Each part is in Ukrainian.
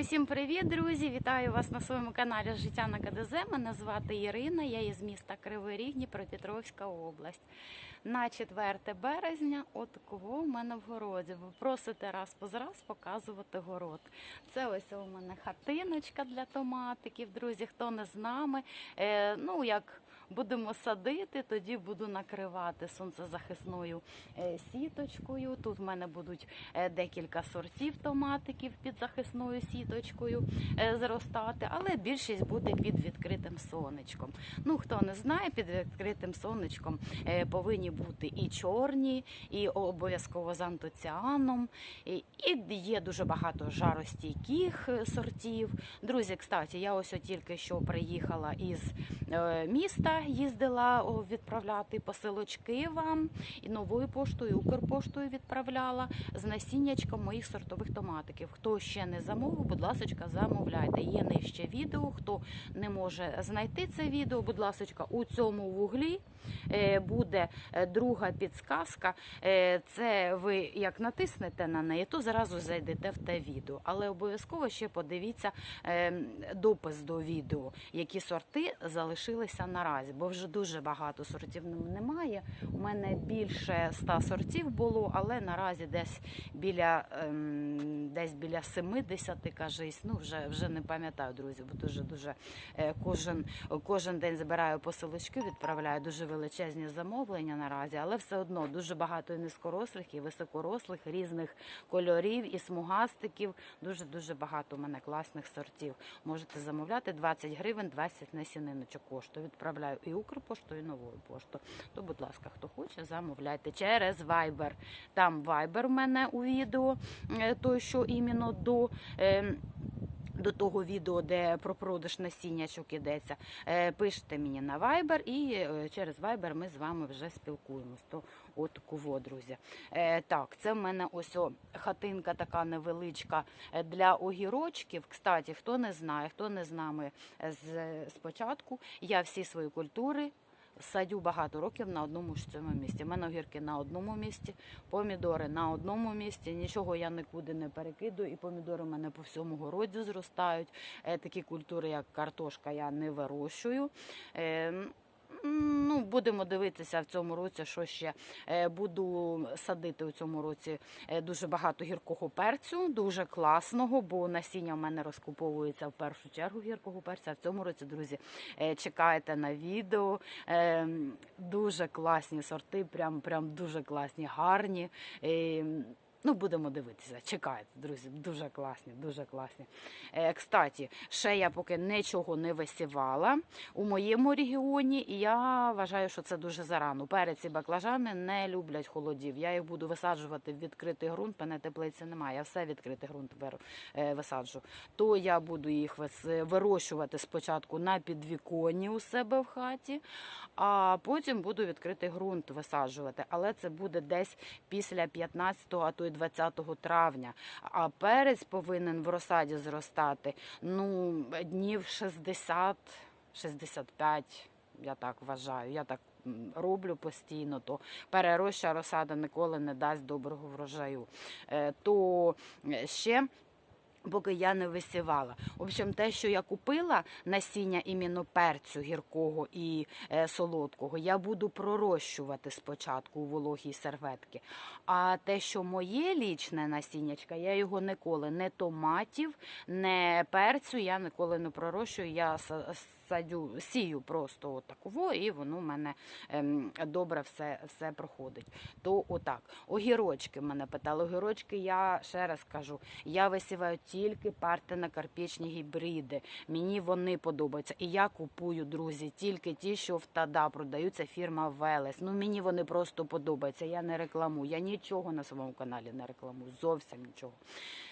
Усім привіт, друзі! Вітаю вас на своєму каналі Життя на КДЗ. Мене звати Ірина, я із міста Кривий Ріг, Дніпропетровська область. На 4 березня, от кого в мене в городі. Ви просите раз по раз показувати город. Це ось у мене хатиночка для томатиків. Друзі, хто не з нами, е, ну як будемо садити, тоді буду накривати сонцезахисною е, сіточкою. Тут в мене будуть е, декілька сортів томатиків під захисною сіточкою е, зростати, але більшість буде під відкритим сонечком. Ну хто не знає, під відкритим сонечком повинні бути і чорні, і обов'язково з антоціаном. І, є дуже багато жаростійких сортів. Друзі, кстати, я ось тільки що приїхала із е, їздила відправляти посилочки вам і новою поштою, і Укрпоштою відправляла з насіннячком моїх сортових томатиків. Хто ще не замовив, будь ласка, замовляйте. Є нижче відео. Хто не може знайти це відео, будь ласка, у цьому вуглі буде е, друга підсказка. Е, Це ви як натиснете на неї, то зразу зайдете в те відео. Але обов'язково ще подивіться е, допис до відео, які сорти залишилися наразі, бо вже дуже багато сортів немає. У мене більше 100 сортів було, але наразі десь біля ем, десь біля 70, кажись. Ну вже вже не пам'ятаю, друзі, бо дуже дуже е, кожен кожен день збираю посилочки, відправляю дуже величезні замовлення наразі, але все одно дуже багато і низькорослих, і високорослих, різних кольорів і смугастиків. Дуже дуже багато у мене класних сортів. Можете замовляти 20 гривень, 20 насіниночок коштує. Відправляю і Укрпошту, і новою пошту. То, будь ласка, хто хоче, замовляйте через Viber. Там Viber у мене у відео, е, той, що іменно до. До того відео, де про продаж насіннячок ідеться, Е, пишете мені на Viber і е, через Viber ми з вами вже спілкуємось. То от кого, друзі. Е, Так, це в мене ось о, хатинка така невеличка для огірочків. Кстати, хто не знає, хто не з нами з спочатку, я всі свої культури. Садю багато років на одному ж цьому місці. У мене огірки на одному місці, помідори на одному місці. Нічого я нікуди не перекидую. І помідори у мене по всьому городі зростають. Е, Такі культури, як картошка, я не вирощую. Ну, будемо дивитися в цьому році, що ще Е, буду садити у цьому році е, дуже багато гіркого перцю, дуже класного, бо насіння в мене розкуповується в першу чергу гіркого перця. В цьому році, друзі, е, чекайте на відео. Е, Дуже класні сорти, прям, прям дуже класні, гарні. Ну, будемо дивитися. Чекайте, друзі, дуже класні, дуже класні. Е, кстати, ще я поки нічого не висівала у моєму регіоні, і я вважаю, що це дуже зарано. Перець і баклажани не люблять холодів. Я їх буду висаджувати в відкритий ґрунт, мене теплиці немає. Я все відкритий ґрунт е, висаджу. То я буду їх вирощувати спочатку на підвіконні у себе в хаті, а потім буду відкритий ґрунт висаджувати. Але це буде десь після 15, а то й 20 травня. А перець повинен в розсаді зростати ну, днів 60, 65, я так вважаю. Я так роблю постійно, то перероща розсада ніколи не дасть доброго врожаю. Е, То е, ще поки я не висівала. В общем, те, що я купила насіння іменно перцю гіркого і е, солодкого, я буду пророщувати спочатку у вологій серветки. А те, що моє лічне насіннячка, я його ніколи не томатів, не перцю, я ніколи не пророщую. Я садю, сію просто отаково, і воно в мене ем, добре все, все проходить. То отак. Огірочки мене питали. Огірочки, я ще раз кажу, я висіваю тільки партено-карпічні гібриди. Мені вони подобаються. І я купую, друзі, тільки ті, що в ТАДА продаються фірма Велес. Ну мені вони просто подобаються. Я не рекламую. Я нічого на своєму каналі не рекламую. Зовсім нічого.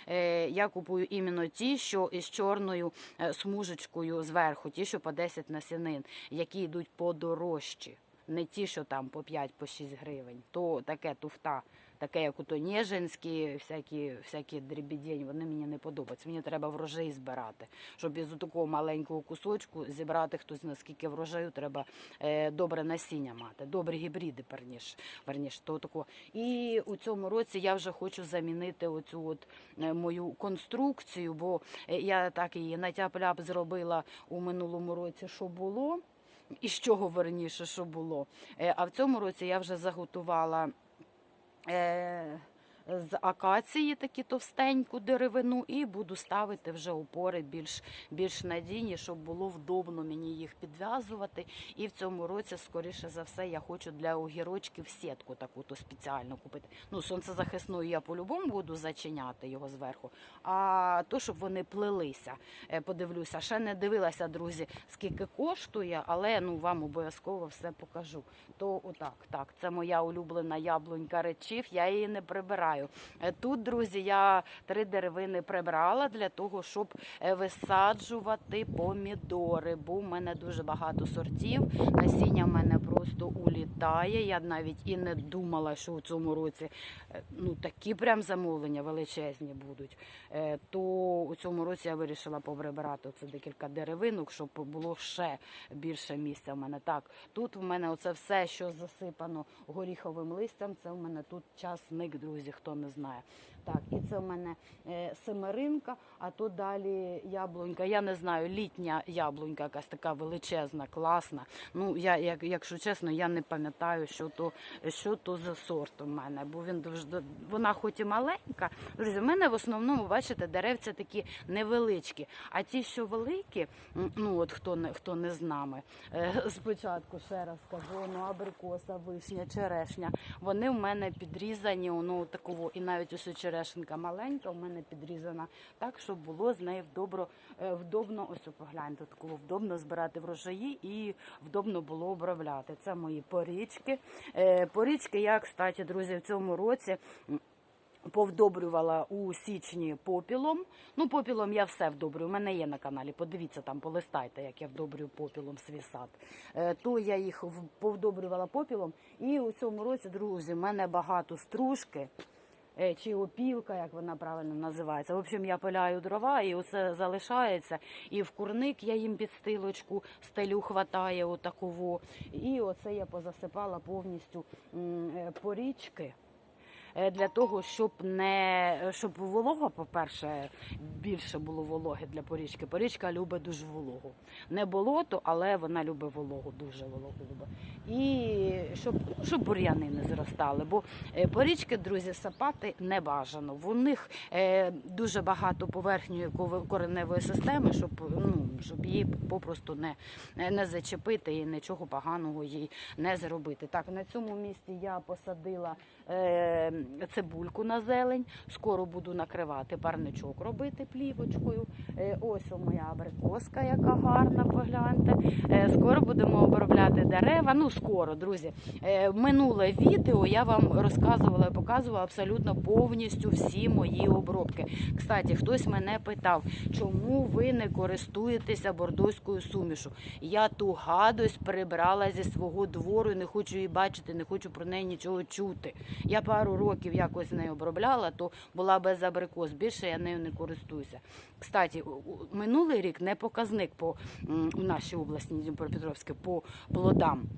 Е, я купую іменно ті, що із чорною е, смужечкою зверху, ті, що по 10 насінин, які йдуть подорожчі. Не ті, що там по 5 по 6 гривень, то таке туфта таке, як ото Нежинські, всякі, всякі дрібідень, вони мені не подобаються. Мені треба врожай збирати. Щоб із такого маленького кусочку зібрати хтось наскільки врожаю, треба е, добре насіння мати, добрі гібриди, перніш, верніш, то такого. І у цьому році я вже хочу замінити оцю от е, мою конструкцію, бо е, я так її натяп-ляп зробила у минулому році, що було. І з чого верніше, що було. А в цьому році я вже заготувала е, з акації такі товстеньку деревину і буду ставити вже опори більш, більш надійні, щоб було вдобно мені їх підв'язувати. І в цьому році, скоріше за все, я хочу для огірочків сітку таку то спеціально купити. Ну, сонцезахисною я по-любому буду зачиняти його зверху. А то, щоб вони плелися. Е, Подивлюся, ще не дивилася, друзі, скільки коштує, але ну вам обов'язково все покажу. То отак, так, це моя улюблена яблунька речів, я її не прибираю. Е, Тут, друзі, я три деревини прибрала для того, щоб е, висаджувати помідори. Бо в мене дуже багато сортів. Насіння в мене просто улітає. Я навіть і не думала, що у цьому році е, ну такі прям замовлення величезні будуть. То у цьому році я вирішила поприбирати оце декілька деревинок, щоб було ще більше місця в мене. Так, тут в мене оце все, що засипано горіховим листям. Це в мене тут часник, друзі, хто не знає. Так, і це в мене е, семеринка, а то далі яблунька. Я не знаю, літня яблунька, якась така величезна, класна. Ну, я, як, якщо чесно, я не пам'ятаю, що то, що то за сорт у мене, бо він вона хоч і маленька. Друзі, в мене в основному, бачите, деревця такі невеличкі. А ті, що великі, ну от хто не хто не з нами, е, спочатку ще раз кажу, ну абрикоса, вишня, черешня, вони в мене підрізані, ну такого, і навіть ось черешенка маленька, в мене підрізана так, щоб було з нею вдобро, е, вдобно, ось погляньте, такого вдобно збирати врожаї і вдобно було обробляти. Це мої порічки. Е, Порічки я, кстати, друзі, в цьому році. Повдобрювала у січні попілом. Ну, попілом я все вдобрюю. У мене є на каналі. Подивіться там, полистайте, як я вдобрюю попілом свій сад. Е, То я їх повдобрювала попілом. І у цьому році, друзі, в мене багато стружки. Е, Чи опілка, як вона правильно називається. В общем, я пиляю дрова, і усе залишається. І в курник я їм підстилочку стелю хватає отаково. І оце я позасипала повністю е, порічки для того, щоб не щоб волога, по-перше, більше було вологи для порічки. Порічка любить дуже вологу. Не болото, але вона любить вологу, дуже вологу любить. І щоб, щоб бур'яни не зростали. Бо е, порічки, друзі, сапати не бажано. В них е, дуже багато поверхньої кореневої системи, щоб, ну, щоб її попросту не, не зачепити і нічого поганого їй не зробити. Так, на цьому місці я посадила е, цибульку на зелень. Скоро буду накривати парничок робити плівочкою. Е, ось о моя абрикоска, яка гарна, погляньте. Е, скоро будемо обробляти дерева. Ну, скоро, друзі. Е, минуле відео я вам розказувала і показувала абсолютно повністю всі мої обробки. Кстати, хтось мене питав, чому ви не користуєтеся бордоською сумішу? Я ту гадость прибрала зі свого двору і не хочу її бачити, не хочу про неї нічого чути. Я пару років якось нею обробляла, то була без абрикос. Більше я нею не користуюся. Кстати, минулий рік не показник по у нашій області Дніпропетровській по плодам.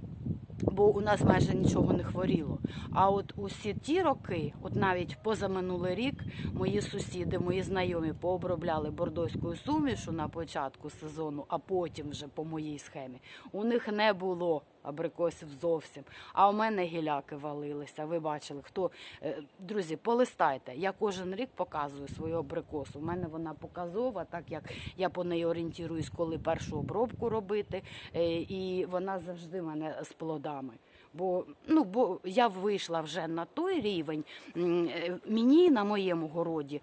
Бо у нас майже нічого не хворіло. А от усі ті роки, от навіть позаминулий рік, мої сусіди, мої знайомі пообробляли бордоською сумішу на початку сезону, а потім вже по моїй схемі. У них не було абрикосів зовсім. А у мене гіляки валилися. Ви бачили, хто Е, друзі, полистайте. Я кожен рік показую свою абрикосу. У мене вона показова, так як я по неї орієнтуюсь, коли першу обробку робити, Е, і вона завжди в мене з плодами. Бо ну бо я вийшла вже на той рівень. е, Мені на моєму городі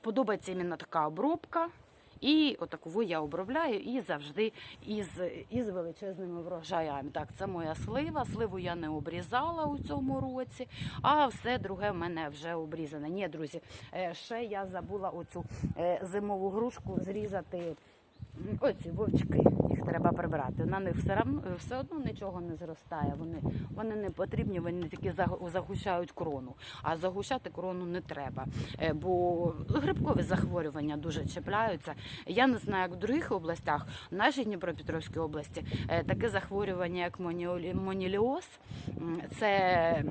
подобається іменно така обробка. І отакову я обробляю і завжди із, із величезними врожаями. Так, це моя слива. Сливу я не обрізала у цьому році, а все друге в мене вже обрізане. Ні, друзі, е, ще я забула оцю е, зимову грушку зрізати Оці вовчки, їх треба прибрати. На них все одно, все одно нічого не зростає. Вони, вони не потрібні, вони тільки загущають крону. А загущати крону не треба. Е, Бо грибкові захворювання дуже чіпляються. Я не знаю, як в других областях, в нашій Дніпропетровській області е, таке захворювання, як моніліоз, це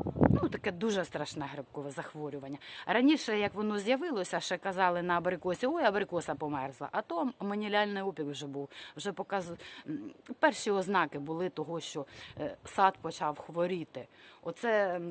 ну, таке дуже страшне грибкове захворювання. Раніше, як воно з'явилося, ще казали на абрикосі, ой, абрикоса померзла. А то моніляльний опік вже був. Вже показу... перші ознаки були того, що е, сад почав хворіти. Оце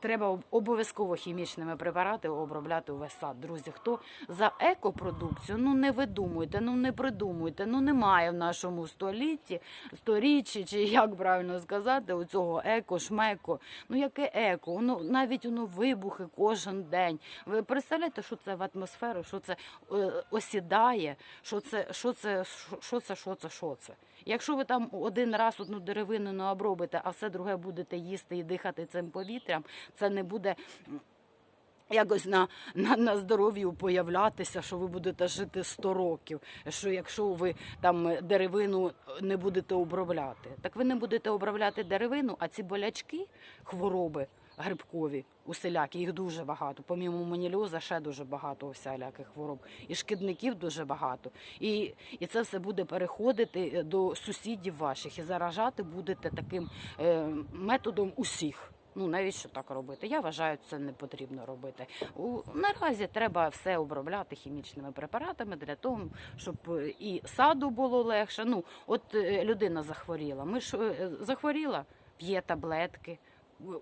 треба обов'язково хімічними препаратами обробляти увесь сад. Друзі, хто за екопродукцію, ну не видумуйте, ну не придумуйте. Ну немає в нашому столітті, сторіччі, чи як правильно сказати, у цього еко, шмеко. Ну яке еко? Воно навіть воно вибухи кожен день. Ви представляєте, що це в атмосферу, що це е, осідає, що це, що це, що- що це, що це, що це. Якщо ви там один раз одну деревину не обробите, а все друге будете їсти і дихати цим повітрям, це не буде якось на, на, на здоров'ю появлятися, що ви будете жити 100 років. Що якщо ви там деревину не будете обробляти, так ви не будете обробляти деревину, а ці болячки, хвороби грибкові, усілякі, їх дуже багато. Помімо маніліоза ще дуже багато усіляких хвороб. І шкідників дуже багато. І, і це все буде переходити е, до сусідів ваших і заражати будете таким е, методом усіх. Ну навіщо так робити? Я вважаю, це не потрібно робити. У наразі треба все обробляти хімічними препаратами для того, щоб е, і саду було легше. Ну, от е, людина захворіла. Ми ж захворіла, п'є таблетки.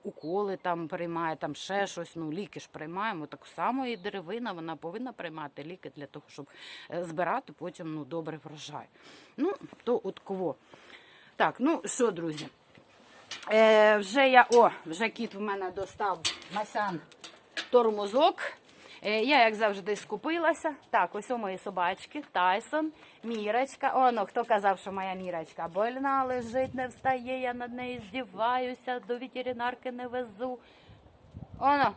Уколи там приймає, там ще щось, ну ліки ж приймаємо. Так само і деревина, вона повинна приймати ліки для того, щоб е, збирати потім ну, добрий врожай. Ну, то от кого. Так, ну що, друзі, Е, вже я, о, вже кіт в мене достав Масян тормозок. Е, я, як завжди, скупилася. Так, ось у мої собачки, Тайсон, Мірочка. О, ну, хто казав, що моя Мірочка больна, лежить, не встає, я над нею здіваюся, до ветеринарки не везу. Оно,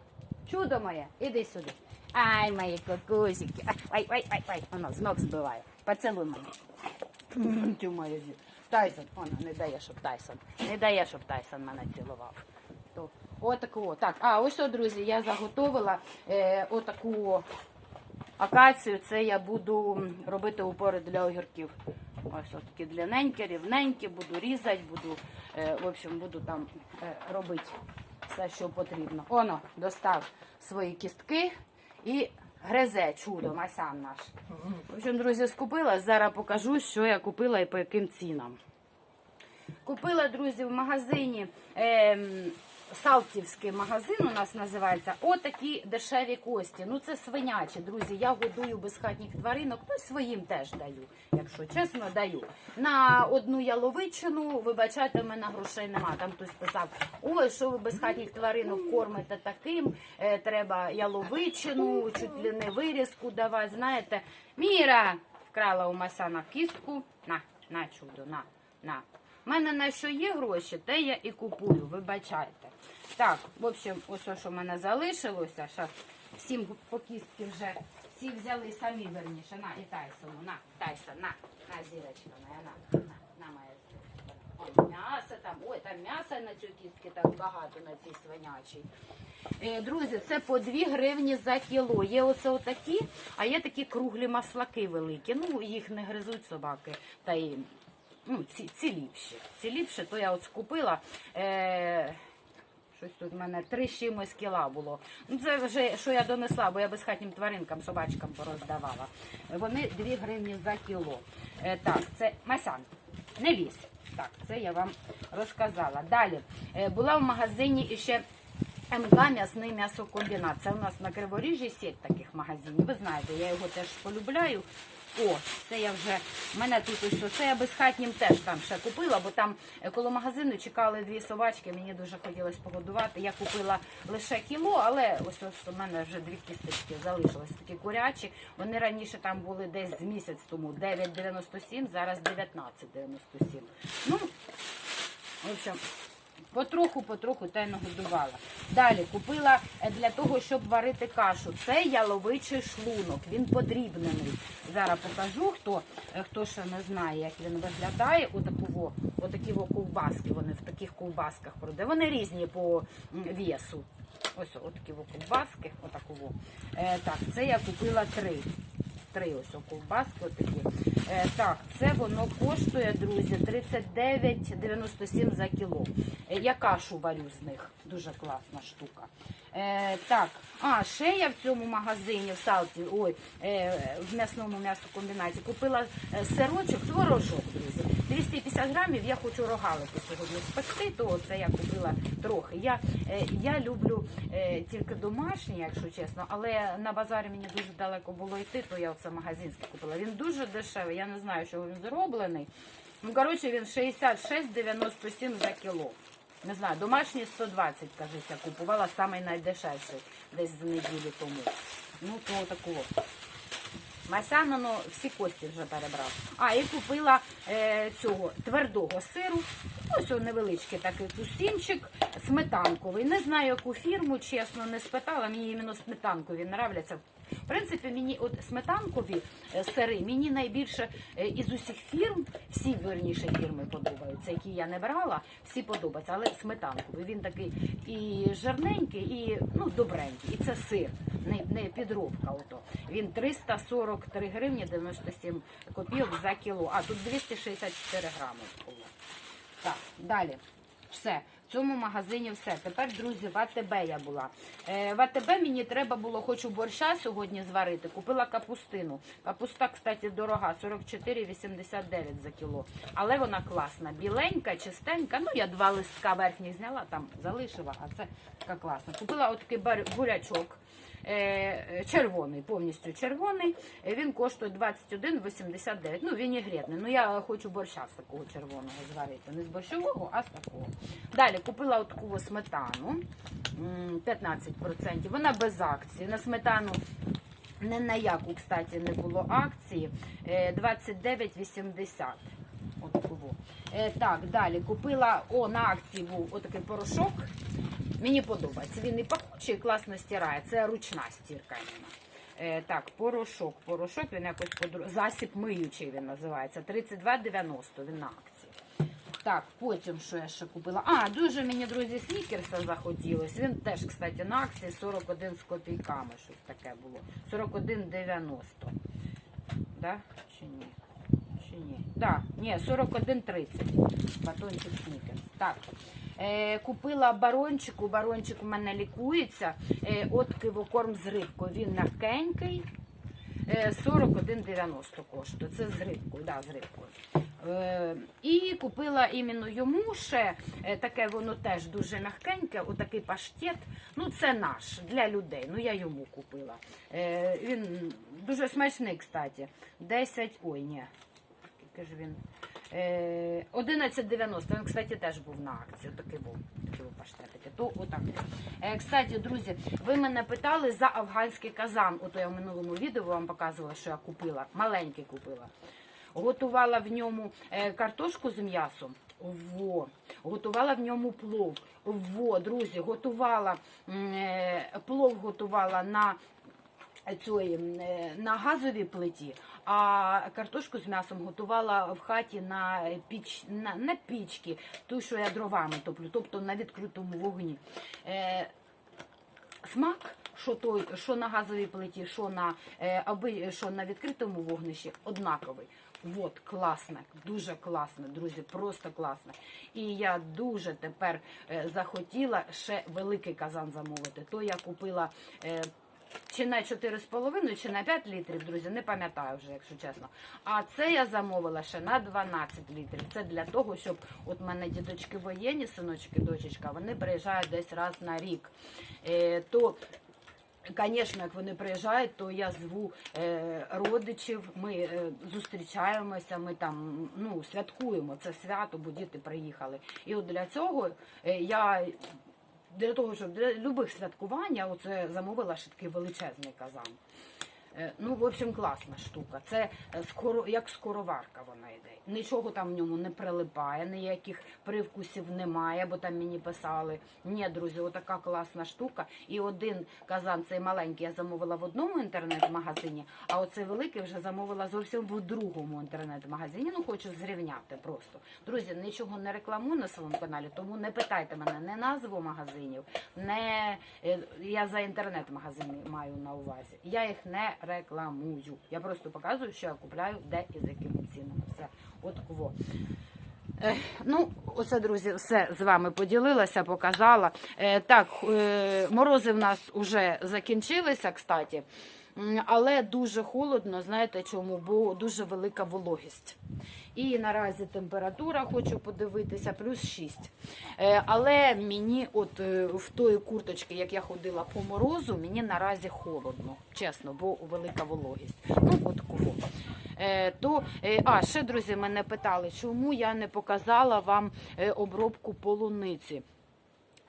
чудо моє, іди сюди. Ай, мої кокусики. Ай, ай, ай, ай. Воно, з ног збиває. Поцілуй мене. Тайсон, воно, не дає, щоб Тайсон. Не дає, щоб Тайсон мене цілував. Отаку. Так, а ось, о, друзі, я заготовила е, отаку акацію. Це я буду робити упори для огірків. Ось такі длинненькі, рівненькі, буду різати, буду, е, в общем, буду там е, робити все, що потрібно. Оно, достав свої кістки і гризе чудо, масян наш. В общем, друзі, скупила. Зараз покажу, що я купила і по яким цінам. Купила, друзі, в магазині. ем, Салтівський магазин у нас називається отакі дешеві кості. Ну це свинячі, друзі. Я годую безхатніх тваринок, ну своїм теж даю, якщо чесно, даю. На одну яловичину, вибачайте, в мене грошей нема. Там хтось писав: ой, що ви безхатніх тваринок кормите таким, е, треба яловичину, чуть ли не вирізку давати. Знаєте, Міра вкрала у Масана кістку. На, на чудо, на, на. У мене на що є гроші, те я і купую, вибачайте. Так, в общем, ось що в мене залишилося. Зараз всім по кістки вже всі взяли самі верніше. На, і Тайсону, на, Тайсон, на, на зірочка моя, на, на, на моя. О, м'ясо там, ой, там м'яса на цю кістки так багато на цій свинячій. Е, Друзі, це по 2 гривні за кіло. Є оце отакі, а є такі круглі маслаки великі. Ну, їх не гризуть собаки. Та й ну, ці, ці ліпші. Ці ліпші, то я от скупила. Е, щось тут в мене три чимось кіла було. Ну, це вже що я донесла, бо я безхатнім тваринкам, собачкам пороздавала. Вони 2 гривні за кіло. Е, так, це масян, не ліс. Так, це я вам розказала. Далі е, була в магазині іще МК м'ясний м'ясокомбінат. Це у нас на Криворіжжі сеть таких магазинів. Ви знаєте, я його теж полюбляю. О, це я вже в мене тут ось це я безхатнім теж там ще купила, бо там е, коло магазину чекали дві собачки. Мені дуже хотілося погодувати. Я купила лише кіло, але ось ось у мене вже дві кісточки залишились такі курячі. Вони раніше там були десь з місяць тому 9,97, зараз 19,97. Ну, в общем, Потроху, потроху та й. Далі купила е, для того, щоб варити кашу. Це яловичий шлунок. Він подрібнений. Зараз покажу, хто, е, хто ще не знає, як він виглядає. Отаку, отакі ковбаски. Вони в таких ковбасках продають. Вони різні по весу. Ось отакі ковбаски. Отаку. Е, так, це я купила три. Три ось о ковбаски отакі. Е, так, це воно коштує, друзі, 39,97 за кіло. Е, я кашу варю з них. Дуже класна штука. Е, так, а ще я в цьому магазині в Салті, ой, в м'ясному м'ясокомбінаті купила сирочок, творожок, друзі. 250 грамів я хочу рогалики сьогодні спекти, то це я купила трохи. Я, е, я люблю е, тільки домашні, якщо чесно, але на базарі мені дуже далеко було йти, то я оце магазинське купила. Він дуже дешевий, я не знаю, що він зроблений. Ну, коротше, він 66,97 за кіло. Не знаю, домашній 120, кажеться, купувала найдешевший, десь з неділі тому. Ну, то такого. Масяна, ну, всі кості вже перебрав. А, і купила е, цього твердого сиру. Ось он невеличкий такий кустінчик, сметанковий. Не знаю, яку фірму, чесно, не спитала. Мені іменно сметанкові нравляться. В принципі, мені от сметанкові е, сири мені найбільше е, із усіх фірм, всі верніше фірми подобаються, які я не брала, всі подобаються, але сметанковий. Він такий і жирненький, і ну, добренький. І це сир, не, не підробка. Ото. Він 343 гривні 97 копійок за кіло, а тут 264 грами було. Так, далі. Все. В цьому магазині все. Тепер, друзі, в АТБ я була. Е, в АТБ мені треба було, хочу борща сьогодні зварити. Купила капустину. Капуста, кстати, дорога, 44,89 за кіло. Але вона класна. Біленька, чистенька. Ну, я два листка верхніх зняла, там залишила, а це така класна. Купила отакий бурячок. Е, червоний, повністю червоний. Е, Він коштує 21,89. Ну, вінігретний. Ну, я хочу борща з такого червоного зварити. Не з борщового, а з такого. Далі купила от таку сметану. 15%. Вона без акції. На сметану не на яку, кстати, не було акції. Е, 29,80. Отаку. Е, так, далі купила, о, на акції був отакий порошок. Мені подобається. Він і пахучий, і класно стирає. Це ручна стірка. Е, так, порошок. Порошок, він якось подро... засіб миючий він називається. 32,90 він на акції. Так, потім що я ще купила? А, дуже мені, друзі, снікерса захотілось. Він теж, кстати, на акції 41 з копійками. Щось таке було. 41,90. Да? Чи ні? Чи ні? Да, ні, 41,30. Батончик снікерс. Так. Е, купила барончику, барончик у мене лікується. Е, от кивокорм з рибкою. Він м'якенький. Е, 41,90 коштує. Це з рибкою, да, з рибкою. Е, і купила іменно йому ще е, таке воно теж дуже м'якеньке, отакий паштет. Ну, це наш для людей. Ну, я йому купила. Е, він дуже смачний, кстати. 10, ой, ні. Скільки ж він? Е, 11,90. Він, кстати, теж був на акції. Такий був. Такі паштетики. То отак. Е, кстати, друзі, ви мене питали за афганський казан. Ото я в минулому відео вам показувала, що я купила. Маленький купила. Готувала в ньому е, картошку з м'ясом. Во. Готувала в ньому плов. Во, друзі, готувала е, плов готувала на е, на газовій плиті, а картошку з м'ясом готувала в хаті на піч на, на пічці, ту, що я дровами топлю, тобто на відкритому вогні. Е, смак, що той, що на газовій плиті, що на е, аби, що на відкритому вогнищі, однаковий. От, класно, дуже класно, друзі, просто класно. І я дуже тепер е, захотіла ще великий казан замовити. То я купила. Е, чи на 4,5, чи на 5 літрів, друзі, не пам'ятаю вже, якщо чесно. А це я замовила ще на 12 літрів. Це для того, щоб от мене діточки воєнні, синочки, дочечка, вони приїжджають десь раз на рік. Е, то Звісно, як вони приїжджають, то я зву е, родичів, ми е, зустрічаємося, ми там ну, святкуємо це свято, бо діти приїхали. І от для цього е, я для того, щоб для любих святкування, оце замовила ще такий величезний казан. Е, Ну, в общем, класна штука. Це е, скоро, як скороварка вона йде. Нічого там в ньому не прилипає, ніяких привкусів немає, бо там мені писали. Ні, друзі, отака класна штука. І один казан, цей маленький, я замовила в одному інтернет-магазині, а оцей великий вже замовила зовсім в другому інтернет-магазині. Ну, хочу зрівняти просто. Друзі, нічого не рекламую на своєму каналі, тому не питайте мене не назву магазинів, не я за інтернет-магазини маю на увазі. Я їх не рекламую. Я просто показую, що я купляю, де і за якими цінами. Все, от кво. Е, Ну, оце, друзі, все з вами поділилася, показала. Е, так, е, морози в нас вже закінчилися, кстати. Але дуже холодно, знаєте чому? Бо дуже велика вологість. І наразі температура, хочу подивитися, плюс 6. Е, Але мені, от е, в тої курточки, як я ходила по морозу, мені наразі холодно, чесно, бо велика вологість. Ну, от кого. Е, то, а, ще, друзі, мене питали, чому я не показала вам обробку полуниці.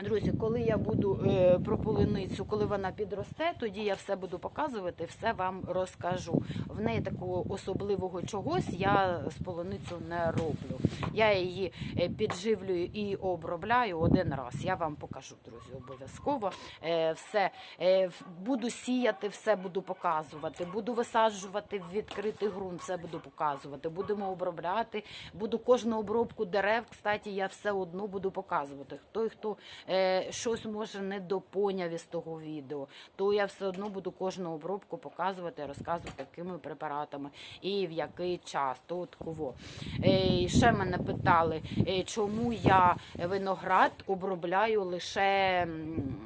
Друзі, коли я буду е, про полуницю, коли вона підросте, тоді я все буду показувати, все вам розкажу. В неї такого особливого чогось я з полуницю не роблю. Я її е, підживлюю і обробляю один раз. Я вам покажу, друзі, обов'язково. Е, все е, буду сіяти, все буду показувати. Буду висаджувати в відкритий ґрунт, все буду показувати. Будемо обробляти. Буду кожну обробку дерев. Кстати, я все одно буду показувати. Хто е, щось може не допоняв із того відео, то я все одно буду кожну обробку показувати, розказувати, якими препаратами і в який час. То от кого. Е, ще мене питали, е, чому я виноград обробляю лише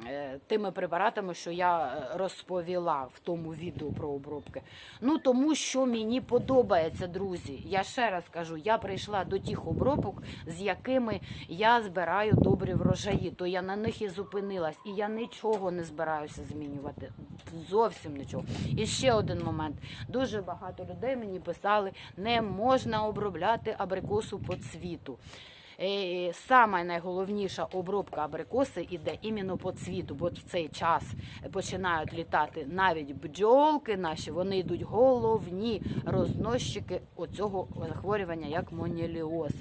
е, тими препаратами, що я е, розповіла в тому відео про обробки. Ну тому що мені подобається, друзі. Я ще раз кажу, я прийшла до тих обробок, з якими я збираю добрі врожаї. То я на них і зупинилась, і я нічого не збираюся змінювати. Зовсім нічого. І ще один момент. Дуже багато людей мені писали, не можна обробляти абрикосу по цвіту. Е, Саме найголовніша обробка абрикоси іде іменно по цвіту, бо в цей час починають літати навіть бджолки наші, вони йдуть головні розносчики оцього захворювання, як моніліоз.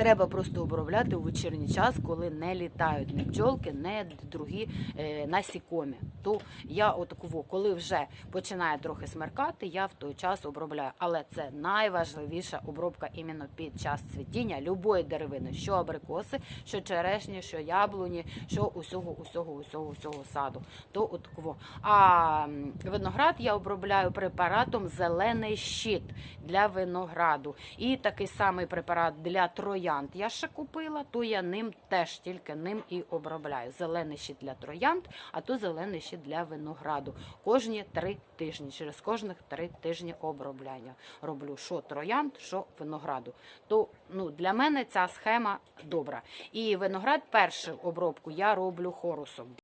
Треба просто обробляти у вечірній час, коли не літають ні бджолки, ні другі е, насікомі. То я отаково, коли вже починає трохи смеркати, я в той час обробляю. Але це найважливіша обробка іменно під час цвітіння любої деревини, що абрикоси, що черешні, що яблуні, що усього, усього, усього, усього саду. То отаково. А виноград я обробляю препаратом зелений щит для винограду. І такий самий препарат для троянд я ще купила, то я ним теж тільки ним і обробляю. Зелений щит для троянд, а то зелений щит для винограду. Кожні три тижні. Через кожних три тижні обробляння роблю що троянд, що винограду. То ну, для мене ця схема добра. І виноград першу обробку я роблю хорусом.